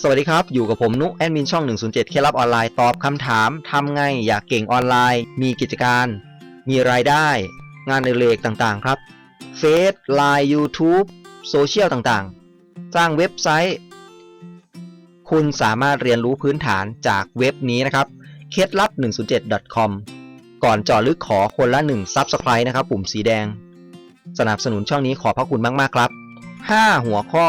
สวัสดีครับ อยู่กับผมนุแอดมินช่อง 107 เคล็ดลับออนไลน์ตอบคำถามทำไงอยากเก่งออนไลน์ มีกิจการ มีรายได้ งานในเลกต่างๆ ครับเฟซไลน์ยูทูบโซเชียลต่างๆ สร้างเว็บไซต์ คุณสามารถเรียนรู้พื้นฐานจากเว็บนี้นะครับเคล็ดลับ 107.com ก่อนจาะลึกขอคนละ1 Subscribe นะครับ ปุ่มสีแดง สนับสนุนช่องนี้ขอพระคุณมากๆครับ 5 หัวข้อ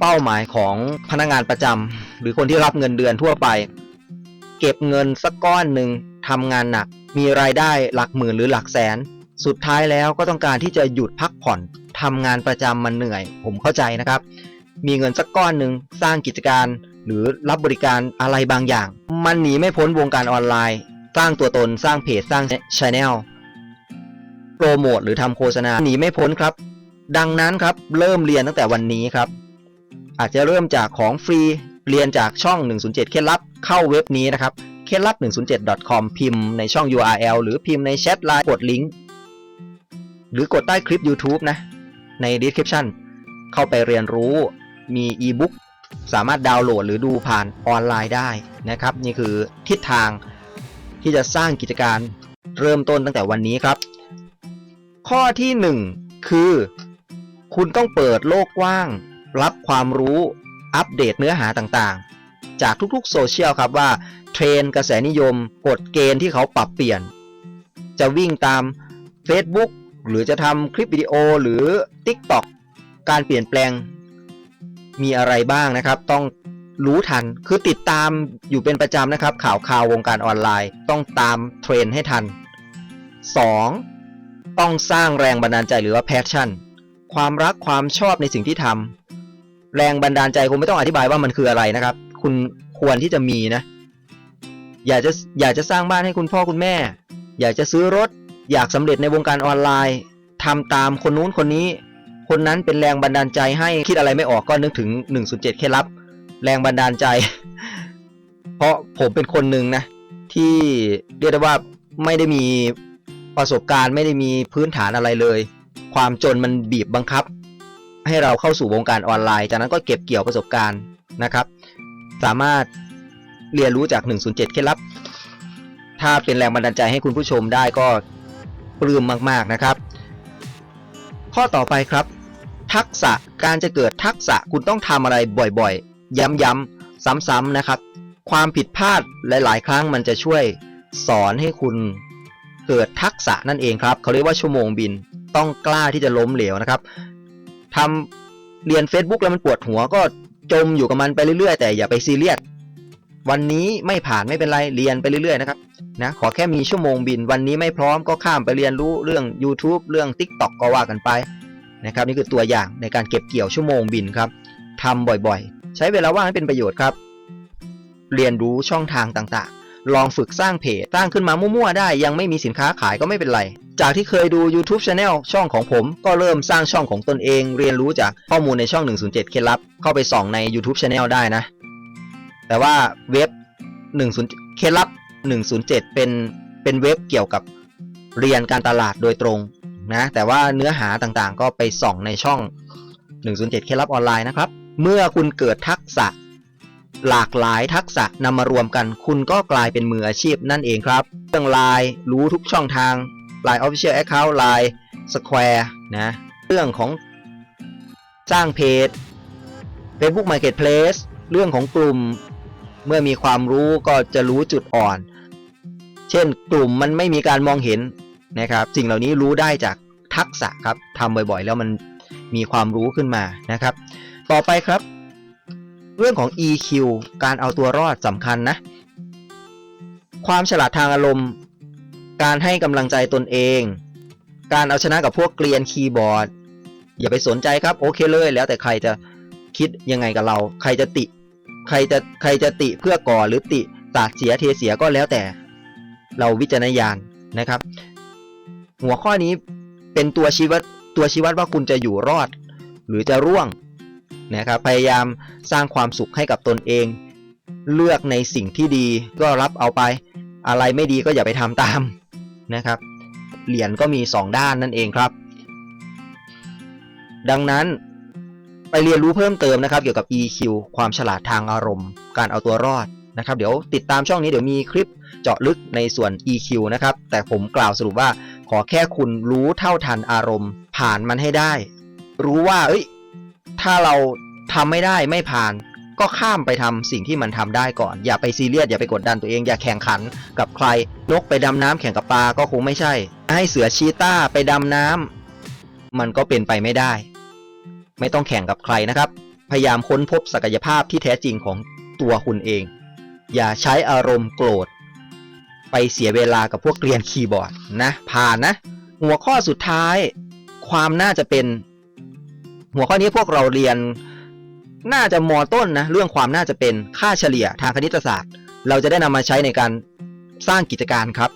เป้าหมายของพนักงานประจำหรือคนที่รับเงินเดือนทั่วไป เก็บเงินสักก้อนหนึ่งทำงานหนัก มีรายได้หลักหมื่นหรือหลักแสน สุดท้ายแล้วก็ต้องการที่จะหยุดพักผ่อนทำงานประจำมันเหนื่อย ผมเข้าใจนะครับ มีเงินสักก้อนหนึ่งสร้างกิจการ หรือรับบริการอะไรบางอย่าง มันหนีไม่พ้นวงการออนไลน์ สร้างตัวตนสร้างเพจสร้างช anel โปรโมทหรือทำโฆษณาหนีไม่พ้นครับ ดังนั้นครับเริ่มเรียนตั้งแต่วันนี้ครับ อาจจะเริ่มจากของฟรีเรียนจากช่อง 107 เคล็ดลับเข้าเว็บนี้นะครับเคล็ดลับ 107 com พิมพ์ในช่อง URL หรือพิมพ์ในแชทไลน์กดลิงก์หรือกดใต้คลิป YouTube นะ ใน description เข้าไปเรียนรู้มีอีบุ๊กสามารถดาวน์โหลดหรือดูผ่านออนไลน์ได้นะครับ นี่คือทิศทางที่จะสร้างกิจการเริ่มต้นตั้งแต่วันนี้ครับ ข้อที่ 1 คือ คุณต้องเปิดโลกกว้าง รับความรู้อัปเดตเนื้อหาต่างๆ จากทุกๆโซเชียลครับว่าเทรนกระแสนิยมกฎเกณฑ์ที่เขาปรับเปลี่ยน จะวิ่งตาม Facebook หรือจะทำคลิปวิดีโอหรือ TikTok การเปลี่ยนแปลงมีอะไรบ้างนะครับ ต้องรู้ทันคือติดตามอยู่เป็นประจำนะครับ ข่าวข่าววงการออนไลน์ ต้องตามเทรนให้ทัน 2. ต้องสร้างแรงบันดาลใจหรือว่า passion ความรักความชอบในสิ่งที่ทำ แรงบันดาลใจคงไม่ต้องอธิบายว่ามันคืออะไรนะครับ คุณควรที่จะมีนะ อยากจะอยากจะสร้างบ้านให้คุณพ่อคุณแม่ อยากจะซื้อรถ อยากสำเร็จในวงการออนไลน์ทำตามคนนู้นคนนี้ คนนั้นเป็นแรงบันดาลใจให้คิดอะไรไม่ออกก็นึกถึง107เคล็ดลับ แรงบันดาลใจ เพราะผมเป็นคนหนึ่งนะ ที่เรียกได้ว่าไม่ได้มีประสบการณ์ไม่ได้มีพื้นฐานอะไรเลย ความจนมันบีบบังคับ ให้เราเข้าสู่วงการออนไลน์ จากนั้นก็เก็บเกี่ยวประสบการณ์นะครับ สามารถเรียนรู้จาก 107 เคล็ดลับ ถ้าเป็นแรงบันดาลใจให้คุณผู้ชมได้ก็ปลื้มมากๆนะครับ ข้อต่อไปครับ ทักษะการจะเกิดทักษะคุณต้องทำอะไรบ่อยๆ ย้ำๆซ้ำๆนะครับ ความผิดพลาดหลาย ๆ ครั้งมันจะช่วยสอนให้คุณเกิดทักษะนั่นเองครับ เขาเรียกว่าชั่วโมงบินต้องกล้าที่จะล้มเหลวนะครับ ทำเรียน Facebook แล้วมันปวดหัวก็จมอยู่กับมันไปเรื่อยๆ แต่อย่าไปซีเรียสวันนี้ไม่ผ่านไม่เป็นไรเรียนไปเรื่อยๆนะครับนะขอแค่มีชั่วโมงบิน วันนี้ไม่พร้อมก็ข้ามไปเรียนรู้เรื่อง YouTube เรื่อง TikTok ก็ว่ากันไปนะครับนี่คือตัวอย่างในการเก็บเกี่ยวชั่วโมงบินครับทำบ่อยๆ ใช้เวลาว่างให้เป็นประโยชน์ครับ เรียนรู้ช่องทางต่างๆ ลองฝึกสร้างเพจสร้างขึ้นมามั่วๆได้ ยังไม่มีสินค้าขายก็ไม่เป็นไร จากที่เคยดู YouTube Channel ช่องของผม ก็เริ่มสร้างช่องของตนเอง เรียนรู้จากข้อมูลในช่อง 107 เคล็ดลับ เข้าไปส่องใน YouTube Channel ได้นะ แต่ว่าเว็บ 10 เคล็ดลับ 107 เป็นเป็นเว็บเกี่ยวกับเรียนการตลาดโดยตรงนะแต่ว่าเนื้อหาต่างๆ ก็ไปส่องในช่อง 107 เคล็ดลับออนไลน์นะครับ เมื่อคุณเกิดทักษะหลากหลายทักษะนำมารวมกัน คุณก็กลายเป็นมืออาชีพนั่นเองครับเรื่องไลน์รู้ทุกช่องทาง Line Official Account Line Square นะ เรื่องของสร้างเพจ Facebook Marketplace เรื่องของกลุ่มเมื่อมีความรู้ก็จะรู้จุดอ่อน เช่นกลุ่มมันไม่มีการมองเห็นนะครับ สิ่งเหล่านี้รู้ได้จากทักษะครับทำบ่อยๆ แล้วมันมีความรู้ขึ้นมานะครับ ต่อไปครับ เรื่องของ EQ การเอาตัวรอดสำคัญนะ ความฉลาดทางอารมณ์ การให้กำลังใจตนเอง การเอาชนะกับพวกเกลียนคีย์บอร์ด อย่าไปสนใจครับโอเคเลยแล้วแต่ใครจะคิดยังไงกับเรา ใครจะติ ใครจะใครจะติเพื่อก่อหรือติตาดเสียเทเสียก็แล้วแต่ เราวิจารณญาณนะครับ หัวข้อนี้เป็นตัวชี้วัดตัวชี้วัดว่าคุณจะอยู่รอด หรือจะร่วงนะครับพยายามสร้างความสุขให้กับตนเอง เลือกในสิ่งที่ดีก็รับเอาไป อะไรไม่ดีก็อย่าไปทำตาม นะครับ เหรียญก็มี 2 ด้านนั่นเองครับ ดังนั้นไปเรียนรู้เพิ่มเติมนะครับเกี่ยวกับ EQ ความฉลาดทางอารมณ์ การเอาตัวรอดนะครับ เดี๋ยวติดตามช่องนี้เดี๋ยวมีคลิปเจาะลึกในส่วน EQ นะครับ แต่ผมกล่าวสรุปว่าขอแค่คุณรู้เท่าทันอารมณ์ ผ่านมันให้ได้ รู้ว่า เอ้ย ถ้าเราทำไม่ได้ไม่ผ่าน ก็ข้ามไปทำสิ่งที่มันทำได้ก่อน อย่าไปซีเรียสอย่าไปกดดันตัวเองอย่าแข่งขันกับใคร นกไปดำน้ำแข่งกับปลาก็คงไม่ใช่ ให้เสือชีต้าไปดำน้ำมันก็เป็นไปไม่ได้ ไม่ต้องแข่งกับใครนะครับ พยายามค้นพบศักยภาพที่แท้จริงของตัวคุณเอง อย่าใช้อารมณ์โกรธ ไปเสียเวลากับพวกเรียนคีย์บอร์ดนะผ่านนะ หัวข้อสุดท้าย ความน่าจะเป็น หัวข้อนี้พวกเราเรียน น่าจะมอต้นนะเรื่องความน่าจะเป็นค่าเฉลี่ยทางคณิตศาสตร์ เราจะได้นำมาใช้ในการสร้างกิจการครับ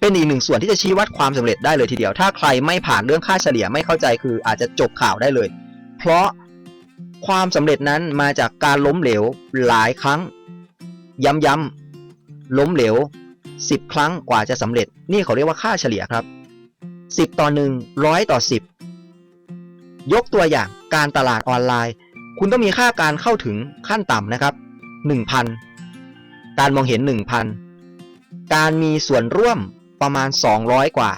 เป็นอีกหนึ่งส่วนที่จะชี้วัดความสำเร็จได้เลยทีเดียว ถ้าใครไม่ผ่านเรื่องค่าเฉลี่ยไม่เข้าใจคืออาจจะจบข่าวได้เลย เพราะความสำเร็จนั้นมาจากการล้มเหลวหลายครั้ง ย้ำๆล้มเหลว 10 ครั้งกว่าจะสำเร็จ นี่เขาเรียกว่าค่าเฉลี่ยครับ 10 ต่อ1ร้อยต่อ 10 ยกตัวอย่างการตลาดออนไลน์ คุณต้องมีค่าการเข้าถึงขั้นต่ำนะครับ 1,000 การมองเห็น 1,000 การมีส่วนร่วมประมาณ 200 กว่า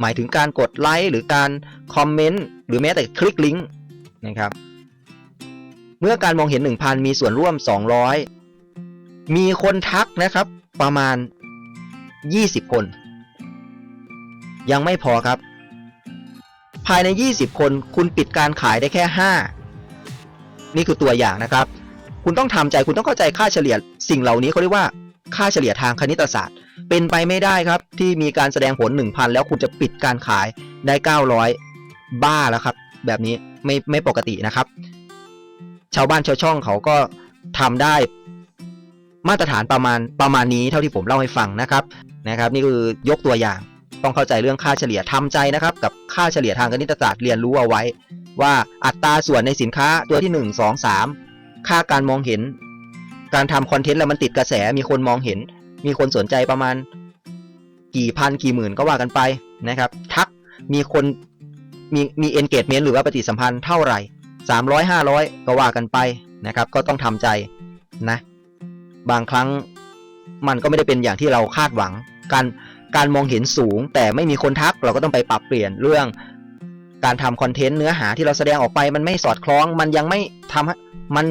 หมายถึงการกดไลค์หรือการคอมเมนต์หรือแม้แต่คลิกลิงก์นะครับเมื่อการมองเห็น 1,000 มีส่วนร่วม 200 มีคนทักนะครับประมาณ 20 คน ยังไม่พอครับ ภายใน 20 คนคุณปิดการขายได้แค่ 5 นี่คือตัวอย่างนะครับ คุณต้องทำใจคุณต้องเข้าใจค่าเฉลี่ยสิ่งเหล่านี้เขาเรียกว่าค่าเฉลี่ยทางคณิตศาสตร์ เป็นไปไม่ได้ครับ ที่มีการแสดงผล 1,000 แล้วคุณจะปิดการขายได้ 900 บ้าแล้วครับ แบบนี้ไม่ไม่ปกตินะครับ ชาวบ้านชาวช่องเขาก็ทำได้มาตรฐานประมาณประมาณนี้เท่าที่ผมเล่าให้ฟังนะครับนะครับ นี่คือยกตัวอย่างต้องเข้าใจเรื่องค่าเฉลี่ยทำใจนะครับ กับค่าเฉลี่ยทางคณิตศาสตร์เรียนรู้เอาไว้ ว่าอัตราส่วนในสินค้าตัวที่ 1 2 3 ค่าการมองเห็น การทำคอนเทนต์แล้วมันติดกระแสมีคนมองเห็น มีคนสนใจประมาณ กี่พันกี่หมื่นก็ว่ากันไปนะครับ ทักมีคนมีมี engagement หรือว่าปฏิสัมพันธ์เท่าไหร่ 300 500 ก็ว่ากันไปนะครับ ก็ต้องทำใจนะ บางครั้งมันก็ไม่ได้เป็นอย่างที่เราคาดหวัง การการมองเห็นสูง แต่ไม่มีคนทักเราก็ต้องไปปรับเปลี่ยนเรื่อง การทำคอนเทนต์เนื้อหาที่เราแสดงออกไปมันไม่สอดคล้อง มันยังไม่ทำมัน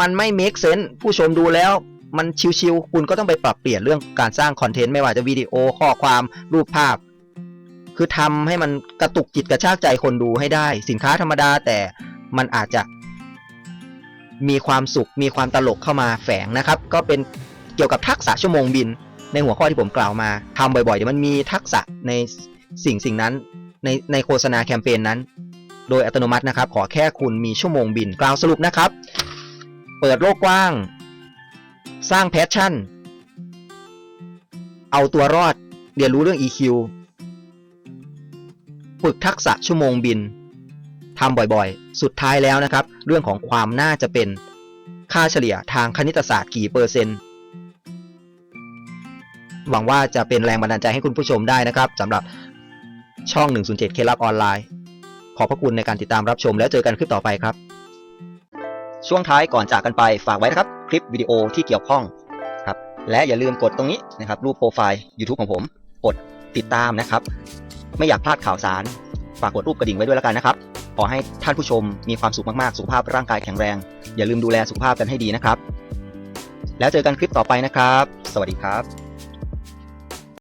มันไม่ make sense ผู้ชมดูแล้วมันชิวๆคุณก็ต้องไปปรับเปลี่ยนเรื่องการสร้างคอนเทนต์ไม่ว่าจะวิดีโอข้อความรูปภาพ คือทำให้มันกระตุกจิตกระชากใจคนดูให้ได้ สินค้าธรรมดาแต่มันอาจจะมีความสุขมีความตลกเข้ามาแฝงนะครับ ก็เป็นเกี่ยวกับทักษะชั่วโมงบิน ในหัวข้อที่ผมกล่าวมาทำบ่อยๆเดี๋ยวมันมีทักษะในสิ่งสิ่งนั้น ในในโฆษณาแคมเปญนั้น โดยอัตโนมัตินะครับ ขอแค่คุณมีชั่วโมงบินกล่าวสรุปนะครับ เปิดโลกกว้าง สร้างแพชชั่น เอาตัวรอด เรียนรู้เรื่อง EQ ฝึกทักษะชั่วโมงบินทำบ่อยๆ สุดท้ายแล้วนะครับ เรื่องของความน่าจะเป็นค่าเฉลี่ยทางคณิตศาสตร์กี่เปอร์เซ็นต์หวังว่าจะเป็นแรงบันดาลใจให้คุณผู้ชมได้นะครับสำหรับ ช่อง 107 เคลับออนไลน์ ขอบพระคุณในการติดตามรับชมแล้วเจอกันคลิปต่อไปครับ ช่วงท้ายก่อนจากกันไปฝากไว้นะครับ คลิปวิดีโอที่เกี่ยวข้องครับและอย่าลืมกดตรงนี้นะครับรูปโปรไฟล์ YouTube ของผม กดติดตามนะครับ ไม่อยากพลาดข่าวสาร ฝากกดรูปกระดิ่งไว้ด้วยแล้วกันนะครับขอให้ท่านผู้ชมมีความสุขมากๆ สุขภาพร่างกายแข็งแรง อย่าลืมดูแลสุขภาพกันให้ดีนะครับ แล้วเจอกันคลิปต่อไปนะครับ สวัสดีครับ